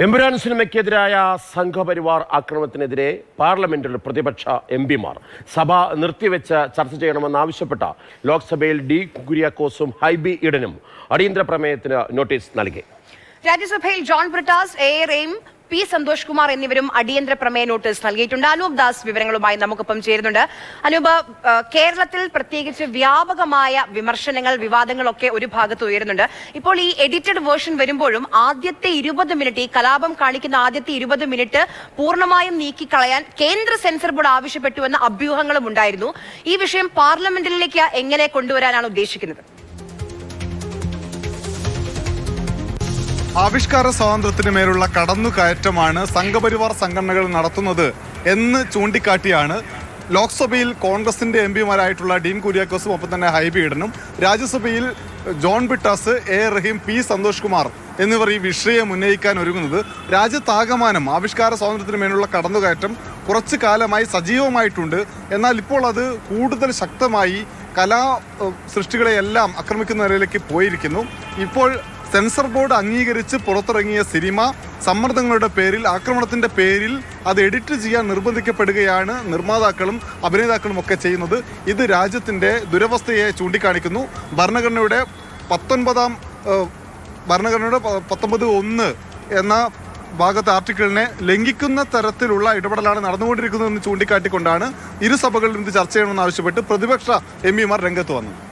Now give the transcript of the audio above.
എമ്പുരാൻ സിനിമയ്ക്കെതിരായ സംഘപരിവാർ ആക്രമണത്തിനെതിരെ പാർലമെന്റിൽ പ്രതിപക്ഷ എം പിമാർ. സഭ നിർത്തിവെച്ച് ചർച്ച ചെയ്യണമെന്നാവശ്യപ്പെട്ട ലോക്സഭയിൽ ഡി കുര്യാക്കോസും ഹൈബി ഈഡനും അടിയന്തര പ്രമേയത്തിന് നോട്ടീസ് നൽകി. രാജ്യസഭയിൽ ജോൺ ബ്രിട്ടാസ് എ റെയിം പി സന്തോഷ് കുമാർ എന്നിവരും അടിയന്തര പ്രമേയ നോട്ടീസ് നൽകിയിട്ടുണ്ട്. അനൂപ് ദാസ് വിവരങ്ങളുമായി നമുക്കൊപ്പം ചേരുന്നുണ്ട്. അനൂപ് കേരളത്തിൽ പ്രത്യേകിച്ച് വ്യാപകമായ വിമർശനങ്ങൾ വിവാദങ്ങളൊക്കെ ഒരു ഭാഗത്ത് ഉയരുന്നുണ്ട്. ഇപ്പോൾ ഈ എഡിറ്റഡ് വേർഷൻ വരുമ്പോഴും ആദ്യത്തെ ഇരുപത് മിനിറ്റ് ഈ കലാപം കാണിക്കുന്ന ആദ്യത്തെ ഇരുപത് മിനിറ്റ് പൂർണമായും നീക്കിക്കളയാൻ കേന്ദ്ര സെൻസർ ബോർഡ് ആവശ്യപ്പെട്ടുവെന്ന അഭ്യൂഹങ്ങളും ഉണ്ടായിരുന്നു. ഈ വിഷയം പാർലമെന്റിലേക്ക് എങ്ങനെ കൊണ്ടുവരാനാണ് ഉദ്ദേശിക്കുന്നത്? ആവിഷ്കാര സ്വാതന്ത്ര്യത്തിന് മേലുള്ള കടന്നുകയറ്റമാണ് സംഘപരിവാർ സംഘടനകൾ നടത്തുന്നത് എന്ന് ചൂണ്ടിക്കാട്ടിയാണ് ലോക്സഭയിൽ കോൺഗ്രസിന്റെ എം പിമാരായിട്ടുള്ള ഡീൻ കുര്യാക്കോസും ഒപ്പം തന്നെ ഹൈബി ഈഡനും രാജ്യസഭയിൽ ജോൺ ബിട്ടാസ് എ റഹീം പി സന്തോഷ് കുമാർ എന്നിവർ ഈ വിഷയം ഉന്നയിക്കാൻ ഒരുങ്ങുന്നത്. രാജ്യത്താകമാനം ആവിഷ്കാര സ്വാതന്ത്ര്യത്തിന് മേലുള്ള കടന്നുകയറ്റം കുറച്ചു കാലമായി സജീവമായിട്ടുണ്ട്. എന്നാൽ ഇപ്പോൾ അത് കൂടുതൽ ശക്തമായി കലാ സൃഷ്ടികളെയെല്ലാം ആക്രമിക്കുന്ന നിലയിലേക്ക് പോയിരിക്കുന്നു. ഇപ്പോൾ സെൻസർ ബോർഡ് അംഗീകരിച്ച് പുറത്തിറങ്ങിയ സിനിമ സമ്മർദ്ദങ്ങളുടെ പേരിൽ ആക്രമണത്തിന്റെ പേരിൽ അത് എഡിറ്റ് ചെയ്യാൻ നിർബന്ധിക്കപ്പെടുകയാണ് നിർമ്മാതാക്കളും അഭിനേതാക്കളും ഒക്കെ ചെയ്യുന്നത്. ഇത് രാജ്യത്തിന്റെ ദുരവസ്ഥയെ ചൂണ്ടിക്കാണിക്കുന്നു. ഭരണഘടനയുടെ പത്തൊൻപതാം ഭരണഘടനയുടെ പത്തൊമ്പത് ഒന്ന് എന്ന ഭാഗത്തെ ആർട്ടിക്കിളിനെ ലംഘിക്കുന്ന തരത്തിലുള്ള ഇടപെടലാണ് നടന്നുകൊണ്ടിരിക്കുന്നതെന്ന് ചൂണ്ടിക്കാട്ടിക്കൊണ്ടാണ് ഇരു സഭകളിലും ഇത് ചർച്ച ചെയ്യണമെന്ന് ആവശ്യപ്പെട്ട് പ്രതിപക്ഷ എം പിമാർ രംഗത്ത് വന്നത്.